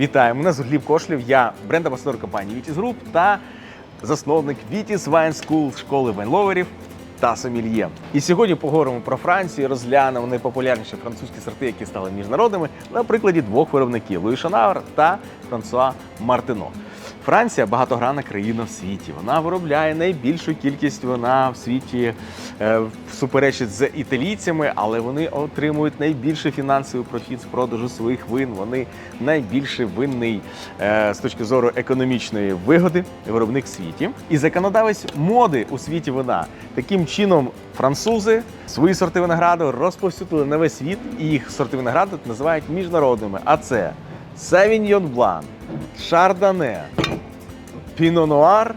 Вітаю, мене Гліб Кошлів, я бренд-амбасадор компанії Вітіс Груп та засновник Вітіс Wine School школи вайнловерів та сомельє. І сьогодні поговоримо про Францію, розглянемо найпопулярніші французькі сорти, які стали міжнародними, на прикладі двох виробників Луї Шанавр та Франсуа Мартино. Франція багатогранна країна в світі. Вона виробляє найбільшу кількість вина в світі е, суперечить з італійцями, але вони отримують найбільший фінансовий профіт з продажу своїх вин. Вони найбільший винний е, з точки зору економічної вигоди виробник в світі. І законодавець моди у світі вина. Таким чином, французи свої сорти винограду розповсюдили на весь світ, і їх сорти винограду називають міжнародними. А це Савіньйон Блан, Шардоне, Піно Нуар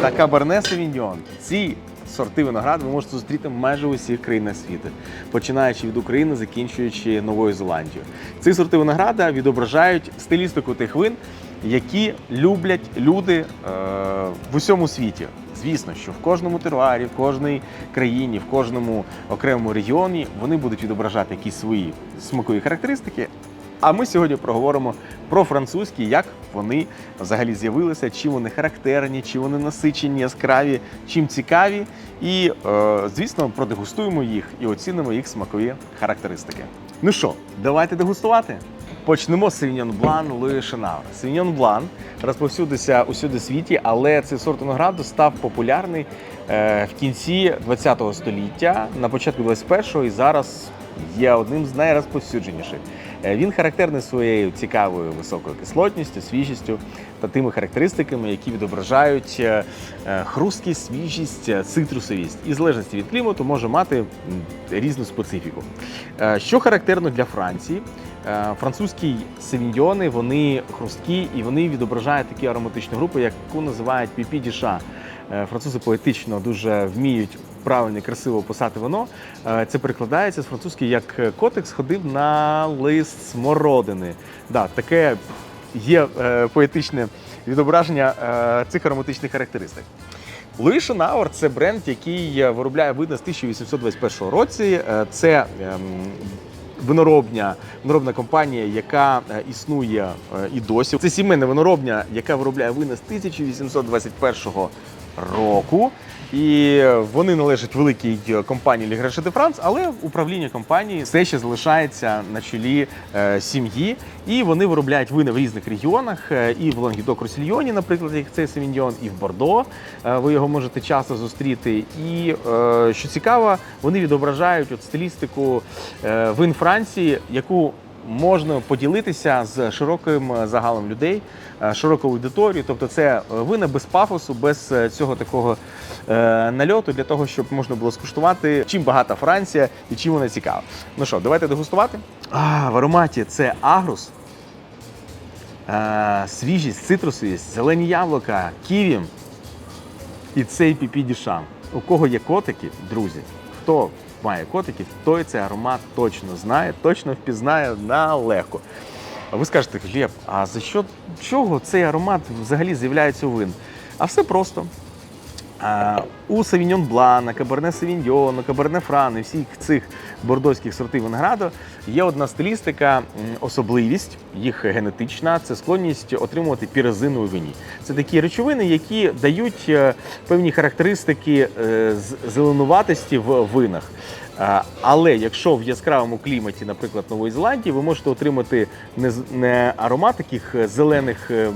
та Каберне Савіньйон. Ці сорти винограду ви можете зустріти майже у всіх країнах світу, починаючи від України, закінчуючи Новою Зеландією. Ці сорти винограда відображають стилістику тих вин, які люблять люди е, в усьому світі. Звісно, що в кожному теруарі, в кожній країні, в кожному окремому регіоні вони будуть відображати якісь свої смакові характеристики. А ми сьогодні проговоримо про французькі, як вони взагалі з'явилися, чим вони характерні, чи вони насичені, яскраві, чим цікаві. І, е, звісно, продегустуємо їх і оцінимо їх смакові характеристики. Ну що, давайте дегустувати. Почнемо з Савіньон Блан Луї Шенавр. Савіньон Блан розповсюдився усюди світі, але цей сорт винограду став популярний е, в кінці ХХ століття, на початку 21-го і зараз є одним з найрозповсюдженіших. Е, Він характерний своєю цікавою високою кислотністю, свіжістю та тими характеристиками, які відображають е, е, хрусткість, свіжість, цитрусовість. І залежності від клімату може мати різну специфіку. Що характерно для Франції? Французькі савіньйони вони хрусткі і вони відображають такі ароматичні групи, яку називають піпі діша. Е, Французи поетично дуже вміють правильно і красиво писати вино. Е, Це перекладається з французької як котик сходив на лист смородини. Да, таке є е, поетичне відображення е, цих ароматичних характеристик. Луї Шенауер – це бренд, який е, виробляє вина з 1821 році. Е, Це ем, виноробня, виноробна компанія, яка е, існує е, і досі. Це сімейна виноробня, яка виробляє вина з 1821 року. І вони належать великій компанії Лігреше де Франс, але управління компанії все ще залишається на чолі е, сім'ї. І вони виробляють вина в різних регіонах. е, І в лангідок русільйоні наприклад, як цей Савіньйон, і в Бордо. Е, Ви його можете часто зустріти. І е, що цікаво, вони відображають от стилістику е, вин Франції, яку можна поділитися з широким загалом людей, е, широкою аудиторією. Тобто, це е, вина без пафосу, без е, цього такого е, нальоту для того, щоб можна було скуштувати, чим багата Франція і чим вона цікава. Ну що, давайте дегустувати. А, в ароматі це агрус, е, свіжість, цитрусовість, зелені яблука, ківі і цей піпі дішан. У кого є котики, друзі, хто має котиків, той цей аромат точно знає, точно впізнає на легко. А ви скажете, Глеб, а за що чого цей аромат взагалі з'являється у вин? А все просто. У Савіньон Блана, Каберне Савіньйону, Каберне Фран і всіх цих бордоських сортів винограду є одна стилістика, особливість, їх генетична, це склонність отримувати пірозину у вині. Це такі речовини, які дають е, певні характеристики е, зеленуватості в винах. Е, Але якщо в яскравому кліматі, наприклад, Нової Зеландії, ви можете отримати не, не аромат таких е, зелених, е,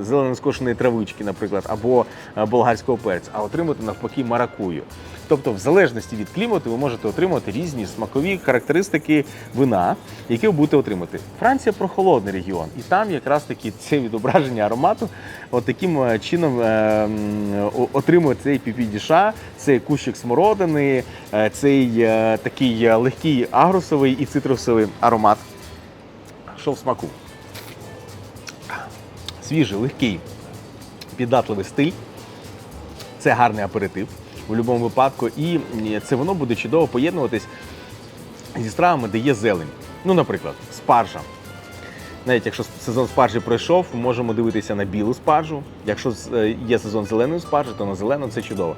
зелено скошеної травички, наприклад, або болгарського перця, а отримати навпаки маракую. Тобто, в залежності від клімату, ви можете отримати різні смакові характеристики вина, які ви будете отримати. Франція прохолодний регіон, і там якраз таки це відображення аромату, от таким е, чином е, отримує цей піпідіша, цей кущик смородини, е, цей такий легкий агрусовий і цитрусовий аромат. Що в смаку? Свіжий, легкий, піддатливий стиль. Це гарний аперитив у будь-якому випадку. І це воно буде чудово поєднуватись зі стравами, де є зелень. Ну, наприклад, спаржа. Навіть якщо сезон спаржі пройшов, можемо дивитися на білу спаржу. Якщо е, є сезон зеленої спаржі, то на зелену це чудово.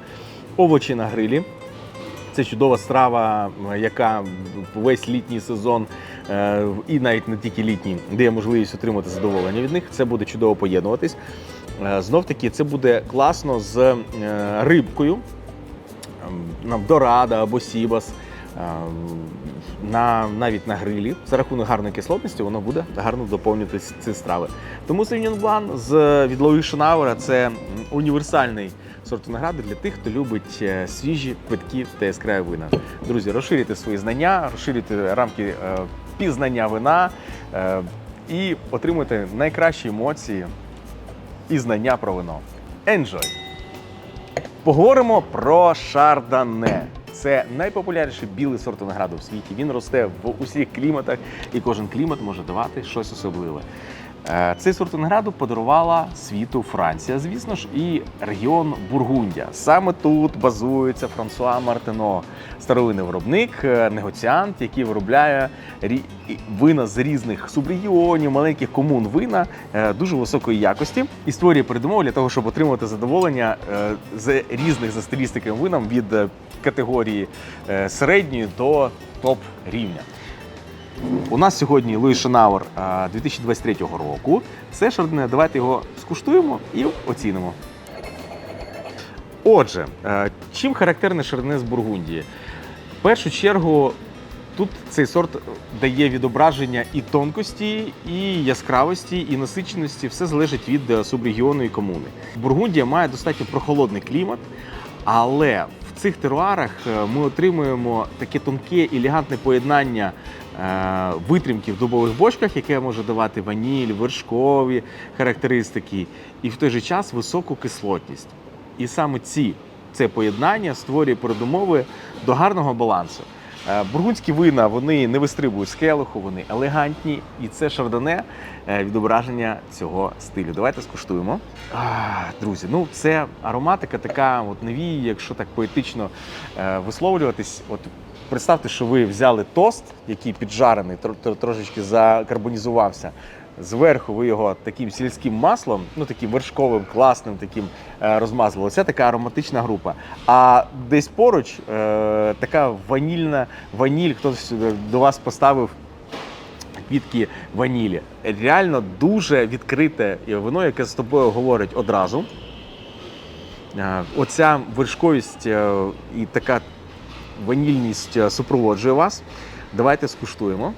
Овочі на грилі. Це чудова страва, яка весь літній сезон е, і навіть не тільки літні, де є можливість отримати задоволення від них, це буде чудово поєднуватись. Е, Знов таки, це буде класно з рибкою, дорада або сібас. е, На, навіть на грилі за рахунок гарної кислотності воно буде гарно доповнювати ці- страви. Тому Sauvignon Blanc з від Лоуї Шонауера це універсальний сорт винограду для тих, хто любить е, свіжі, питкі та яскраві вина. Друзі, розширюйте свої знання, розширюйте рамки е, пізнання вина е, і отримуйте найкращі емоції і знання про вино. Enjoy! Поговоримо про шардане. Це найпопулярніший білий сорт винограду в світі. Він росте в усіх кліматах, і кожен клімат може давати щось особливе. Е, Цей сорт винограду подарувала світу Франція, звісно ж, і регіон Бургундія. Саме тут базується Франсуа Мартино, старовинний виробник, е, негоціант, який виробляє вина з різних субрегіонів, маленьких комун вина е, дуже високої якості і створює передумови для того, щоб отримувати задоволення з різних за стилістиками винам від категорії середньої до топ рівня. У нас сьогодні Луї Шенауер 2023 року. Це шардоне. Давайте його скуштуємо і оцінимо. Отже, е, чим характерне шардоне з Бургундії? В першу чергу, тут цей сорт дає відображення і тонкості, і яскравості, і насиченості. Все залежить від е, субрегіону і комуни. Бургундія має достатньо прохолодний клімат, але в цих теруарах е, ми отримуємо таке тонке елегантне поєднання е, витримки в дубових бочках, яке може давати ваніль, вершкові характеристики, і в той же час високу кислотність. І саме ці, це поєднання створює передумови до гарного балансу. Е, Бургундські вина вони не вистрибують з келиху, вони елегантні, і це шардоне е, відображення цього стилю. Давайте скуштуємо. Друзі, ну це ароматика така, от навіє, якщо так поетично висловлюватись. От представте, що ви взяли тост, який піджарений, тро- тро- трошечки закарбонізувався. Зверху ви його таким сільським маслом, ну таким вершковим, класним таким е, розмазували. Це така ароматична група. А десь поруч е, така ванільна ваніль, хтось е, до вас поставив квітки ванілі. Реально дуже відкрите вино, яке з тобою говорить одразу. Е, Оця вершковість і така ванільність е, супроводжує вас. Давайте скуштуємо.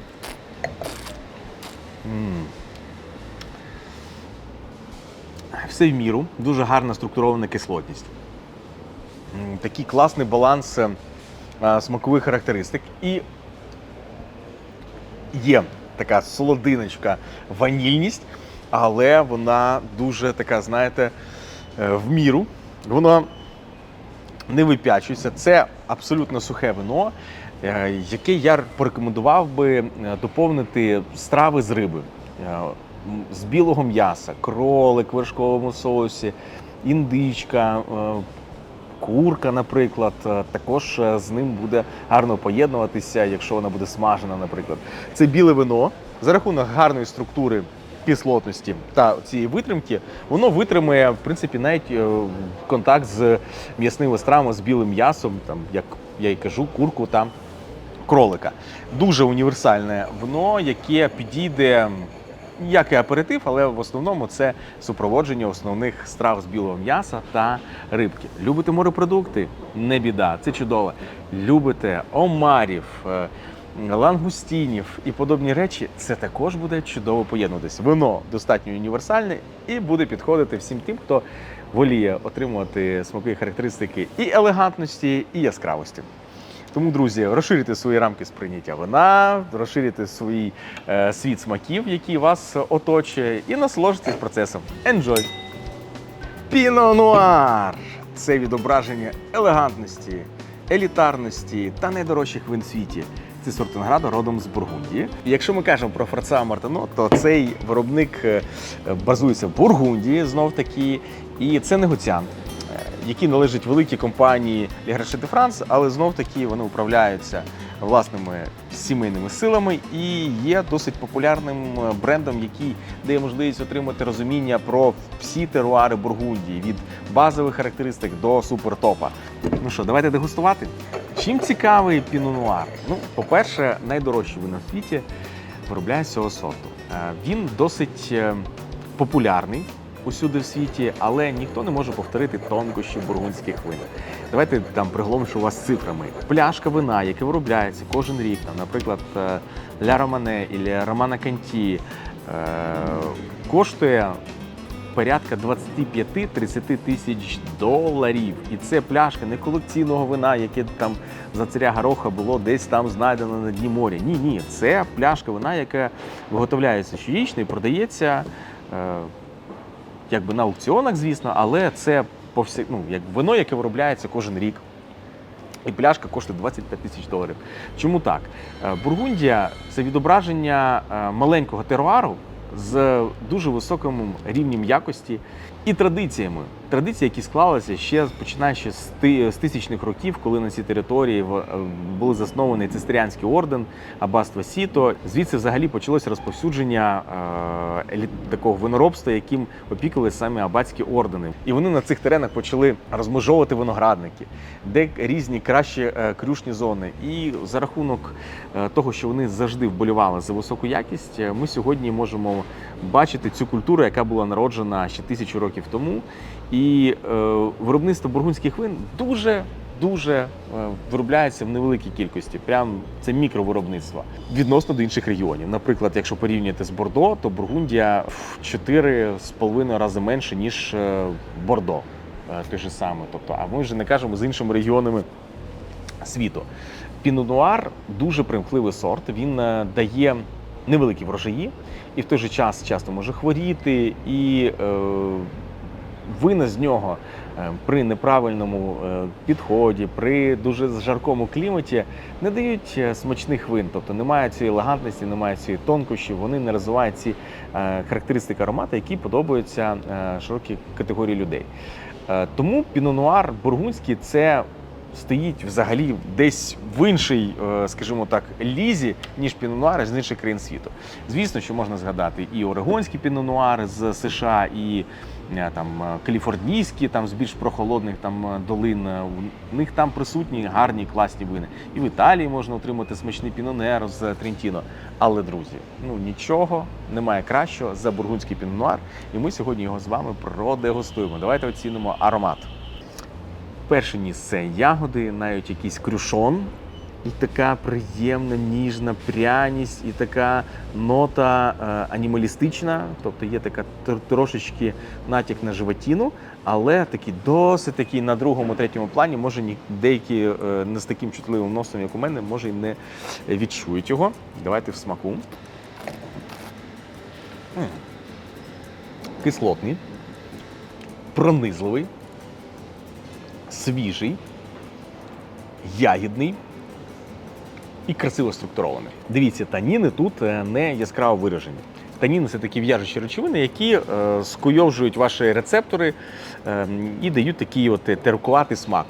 Все в міру, дуже гарна структурована кислотність. Такий класний баланс е, е, смакових характеристик. І є така солодиночка, ванільність, але вона дуже така, знаєте, в міру. Воно не вип'ячується. Це абсолютно сухе вино, е, яке я порекомендував би е, доповнити страви з риби. Е, З білого м'яса, кролик в вершковому соусі, індичка, курка, наприклад, також з ним буде гарно поєднуватися, якщо вона буде смажена, наприклад. Це біле вино за рахунок гарної структури кислотності та цієї витримки, воно витримує в принципі навіть е, контакт з м'ясними стравами, з білим м'ясом, там як я й кажу, курку та кролика. Дуже універсальне вино, яке підійде як і аперитив, але в основному це супроводження основних страв з білого м'яса та рибки. Любите морепродукти? Не біда, це чудово. Любите омарів, е, лангустінів і подобні речі, це також буде чудово поєднуватись. Вино достатньо універсальне і буде підходити всім тим, хто воліє отримувати смакові характеристики і елегантності, і яскравості. Тому, друзі, розширюйте свої рамки сприйняття вина, розширюйте свій е, світ смаків, який вас оточує, і насолоджуйтесь процесом. Enjoy! Піно Нуар це відображення елегантності, елітарності та найдорожчих вин світі. Це сорт винограду родом з Бургундії. Якщо ми кажемо про Франца Мартино, то цей виробник е, базується в Бургундії знов таки, і це негоціант, е, який належить великій компанії Ліграше де Франс, але знов таки вони управляються власними сімейними силами і є досить популярним е, брендом, який дає можливість отримати розуміння про всі теруари Бургундії від базових характеристик до супертопа. Ну що, давайте дегустувати. Чим цікавий пінонуар? Ну, по-перше, найдорожчі вина в світі. виробляють з цього сорту. Е, Він досить е, популярний усюди в світі, але ніхто не може повторити тонкощі бургундських вин. Давайте там приголомшу вас цифрами. Пляшка вина, яке виробляється кожен рік, там, наприклад, е, Ля Романе або Романа Канті, коштує порядка 25-30 тисяч доларів. І це пляшка не колекційного вина, яке там за царя гороха було десь там знайдено на дні моря. Ні, ні, це пляшка вина, яка виготовляється щорічно і продається е, якби на аукціонах, звісно, але це повсі, ну, як вино, яке виробляється кожен рік. І пляшка коштує 25 тисяч доларів. Чому так? Е, Бургундія це відображення е, маленького теруару з дуже високим рівнем якості і традиціями. Традиції, які склалися ще починаючи з ти- з тисячних років, коли на цій території в- е, були заснований цистеріанський орден, аббатство Сіто. Звідси взагалі почалося розповсюдження е, такого виноробства, яким опікувалися самі аббатські ордени. І вони на цих теренах почали розмежовувати виноградники, де різні кращі е, крюшні зони. І за рахунок того, що вони завжди вболівали за високу якість, ми сьогодні можемо бачити цю культуру, яка була народжена ще тисячу років тому. І е, виробництво бургундських вин дуже. Дуже е, виробляється в невеликій кількості, прям це мікровиробництво відносно до інших регіонів. Наприклад, якщо порівнювати з Бордо, то Бургундія в 4,5 рази менше ніж е, Бордо, е, той же саме. Тобто, а ми вже не кажемо з іншими регіонами світу. Пінонуар дуже примхливий сорт. Він дає невеликі врожаї, і в той же час часто може хворіти, і е, вина з нього е, при неправильному е, підході, при дуже жаркому кліматі не дають е, смачних вин, тобто немає цієї елегантності, немає цієї тонкощі, вони не розвивають ці характеристики аромату, які подобаються широкій категорії людей. Тому пінонуар бургундський це стоїть взагалі десь в іншій, скажімо так, лізі, ніж пінонуари з інших країн світу. Звісно, що можна згадати і орегонські пінонуари з США, і там е, каліфорнійські, там з більш прохолодних там е, долин. Е, У них там присутні гарні класні вини. І в Італії можна отримати смачний пінонер з Трентіно. Але друзі, ну нічого немає кращого за бургундський пінонуар. І ми сьогодні його з вами продегустуємо. Давайте оцінимо аромат. Перше ніс це ягоди, навіть якийсь крюшон. І така приємна, ніжна пряність, і така нота е, анімалістична, тобто є така тр- трошечки натяк на животіну, але такий досить такий на другому, третьому плані, може ні, деякі е, не з таким чутливим носом, як у мене, може і не відчують його. Давайте в смаку. М. Кислотний, пронизливий свіжий, ягідний і красиво структурований. Дивіться, таніни тут е, не яскраво виражені. Таніни це такі в'яжучі речовини, які е, скуйовжують ваші рецептори е, і дають такий от теркуватий смак.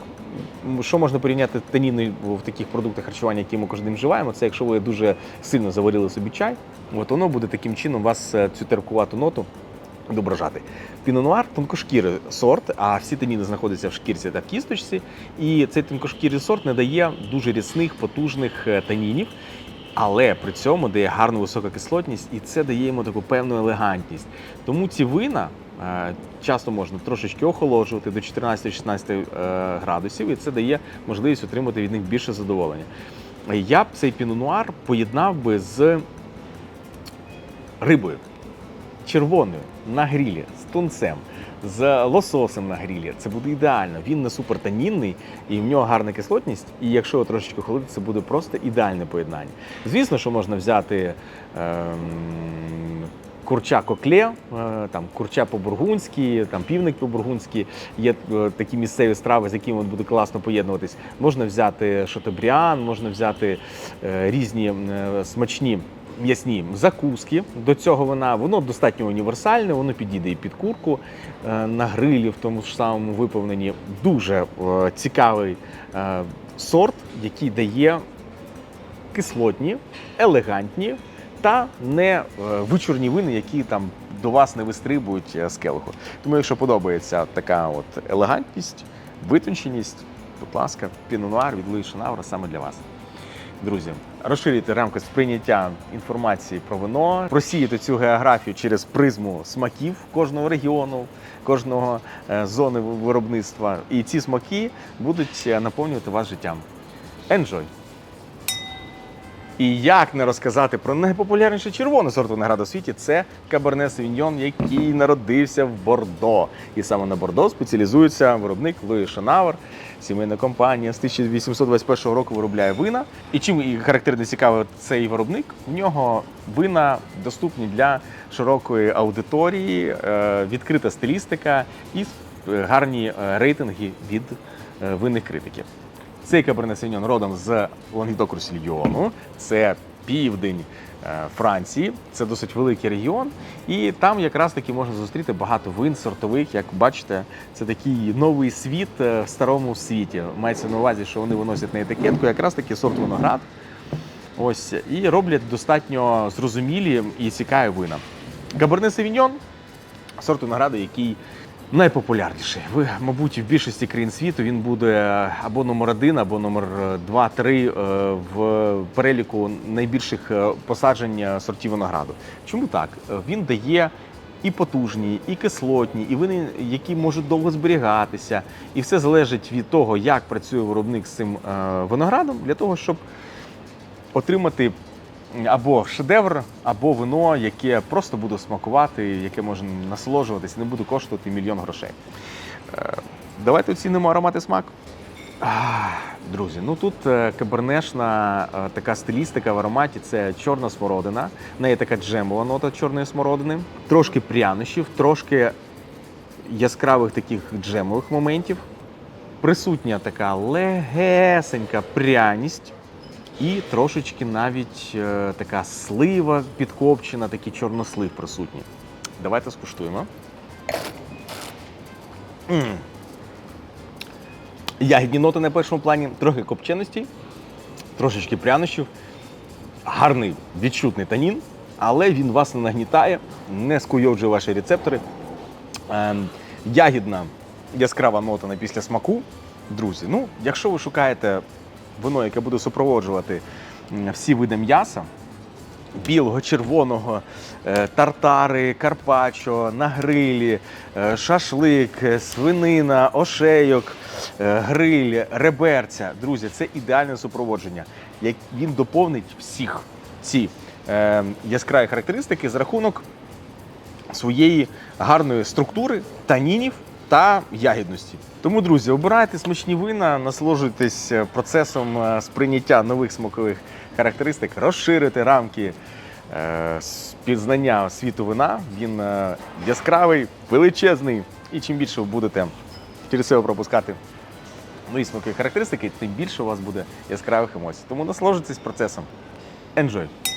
Що можна порівняти таніни в таких продуктах харчування, які ми кожен день вживаємо, це якщо ви дуже сильно заварили собі чай, от воно буде таким чином вас цю теркувату ноту відображати. Пінонуар тонкошкірий сорт, а всі таніни знаходяться в шкірці та в кісточці. І цей тонкошкірий сорт не дає дуже рясних, потужних е, танінів, але при цьому дає гарну високу кислотність, і це дає йому таку певну елегантність. Тому ці вина е, часто можна трошечки охолоджувати до 14-16 е, градусів, і це дає можливість отримати від них більше задоволення. Я б цей пінонуар поєднав би з рибою червоною на грілі з тунцем, з лососем на грілі. Це буде ідеально. Він не супертанінний і в нього гарна кислотність. І якщо його трошечки холодити, це буде просто ідеальне поєднання. Звісно, що можна взяти. Ем... Курча кокле, е, там курча по-бургундськи, там півник по-бургундськи. Є е, такі місцеві страви, з якими буде класно поєднуватись. Можна взяти шотобріан, можна взяти е, різні е, смачні м'ясні закуски до цього вина. Воно достатньо універсальне, воно підійде і під курку е, на грилі в тому ж самому виповненні. Дуже е, цікавий е, сорт, який дає кислотні, елегантні та не вичурні вини, які там до вас не вистрибують з келиху. Тому, якщо подобається така от елегантність, витонченість, будь ласка, пінонуар від Луї Шанаура саме для вас. Друзі, розширити рамки сприйняття інформації про вино, просіяти цю географію через призму смаків кожного регіону, кожного е, зони виробництва. І ці смаки будуть е, наповнювати вас життям. Enjoy! І як не розказати про найпопулярніший червоний сорт винограду у світі це Каберне Савіньйон, який народився в Бордо. І саме на Бордо спеціалізується виробник Луї Шанавер. Сімейна компанія з 1821 року виробляє вина. І чим і характерно цікавий цей виробник? В нього вина доступні для широкої аудиторії, е, відкрита стилістика і е, гарні е, рейтинги від винних критиків. Цей Каберне Савіньон родом з Лангедоку Росільйону, це південь е, Франції, це досить великий регіон, і там якраз таки можна зустріти багато вин сортових. Як бачите, це такий новий світ е, в старому світі. Мається на увазі, що вони виносять на етикетку, якраз таки сорт виноград. Ось і роблять достатньо зрозумілі і цікаві вина. Каберне Савіньон сорт винограду, який найпопулярніший. Ви, мабуть, в більшості країн світу він буде або номер один, або номер два-три е, в переліку найбільших е, посаджень е, сортів винограду. Чому так? Е, Він дає і потужні, і кислотні, і вини, які можуть довго зберігатися. І все залежить від того, як працює виробник з цим е, виноградом, для того, щоб отримати або шедевр, або вино, яке просто буде смакувати, яке може насолоджуватися, не буде коштувати мільйон грошей. Е, Давайте оцінимо аромат і смак. Друзі, ну тут е, кабернешна е, така стилістика в ароматі це чорна смородина. В неї така джемова нота чорної смородини, трошки прянощів, трошки яскравих таких джемових моментів. Присутня така легесенька пряність. І трошечки навіть е, така слива підкопчена, такий чорнослив присутній. Давайте скуштуємо. м Ягідні ноти на першому плані, трохи копченості, трошечки прянощів, гарний відчутний танін, але він вас не нагнітає, не скуйовджує ваші рецептори. Ем, ягідна яскрава нота на після смаку. Друзі, ну, якщо ви шукаєте вино, яке буде супроводжувати всі види м'яса, білого, червоного, е, тартари, карпачо, на грилі, е, шашлик, е, свинина, ошейок, гриль, реберця. Друзі, це ідеальне супроводження. Він доповнить всіх ці яскраві характеристики за рахунок своєї гарної структури, танінів та ягідності. Тому, друзі, обирайте смачні вина, насолоджуйтесь е, процесом е, сприйняття нових смакових характеристик, розширити рамки е, пізнання світу вина. Він яскравий, величезний. І чим більше ви будете через себе пропускати нові смакові характеристики, тим більше у вас буде яскравих емоцій. Тому насолоджуйтесь процесом. Enjoy!